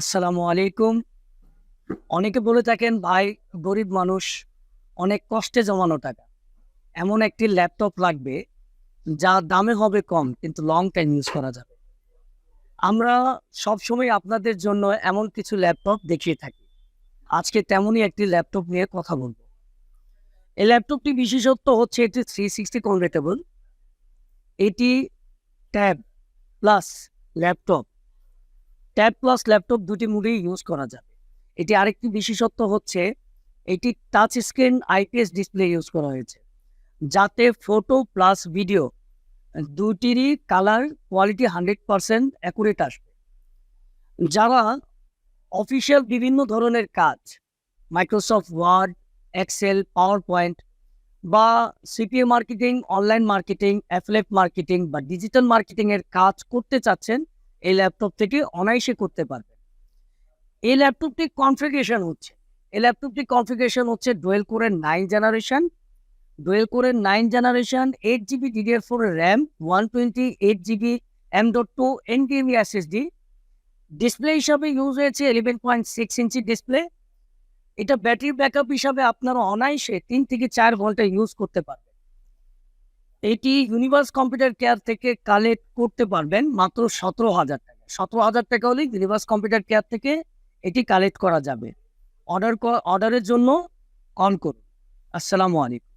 আসসালামু আলাইকুম। অনেকে বলে থাকেন, ভাই, গরিব মানুষ, অনেক কষ্টে জমানো টাকা। এমন একটি ল্যাপটপ লাগবে, যা দামে হবে কম, কিন্তু লং টাইম ইউজ করা যাবে। আমরা সবসময় আপনাদের জন্য এমন কিছু ল্যাপটপ দেখিয়ে থাকি। আজকে তেমনই একটি ল্যাপটপ নিয়ে কথা বলব। এই ল্যাপটপটি বিশেষত্ব হচ্ছে এটি থ্রি সিক্সটি কনভার্টেবল এটি tab plus laptop. Tab plus laptop দুটি মুডেই ইউজ করা যাবে। এটি আরেকটি বিশেষত্ব হচ্ছে, এটি touch screen IPS display use করা হয়েছে। যাতে photo plus video দুটিরই colour quality hundred percent accurate আসবে। যারা অফিসিয়াল বিভিন্ন ধরনের কাজ Microsoft Word Excel PowerPoint বা CPA marketing online marketing affiliate marketing বা ডিজিটাল মার্কেটিংয়ের কাজ করতে চাচ্ছেন এই ল্যাপটপ থেকে অনায়াসে করতে পারবেন এই ল্যাপটপটি কনফিগারেশন হচ্ছে। এই ল্যাপটপটি কনফিগারেশন হচ্ছে ডোয়েল কোরের নাইন জেনারেশন ডোয়েল কোরের nine generation eight GB DDR four RAM one twenty eight GB M dot two এনডিএমই SSD display হিসাবে ইউজ হয়েছে ইলেভেন পয়েন্ট সিক্স ইঞ্চি ডিসপ্লে এটা ব্যাটারি ব্যাকআপ হিসাবে আপনারা অনায়াসে তিন থেকে চার ঘণ্টা ইউজ করতে পারবেন। এটি ইউনিভার্স কম্পিউটার কেয়ার থেকে কালেক্ট করতে পারবেন মাত্র সতেরো হাজার টাকা। সতেরো হাজার টাকা হলেই ইউনিভার্স কম্পিউটার কেয়ার থেকে এটি কালেক্ট করা যাবে। অর্ডার অর্ডারের জন্য কল করুন। আসসালামু আলাইকুম।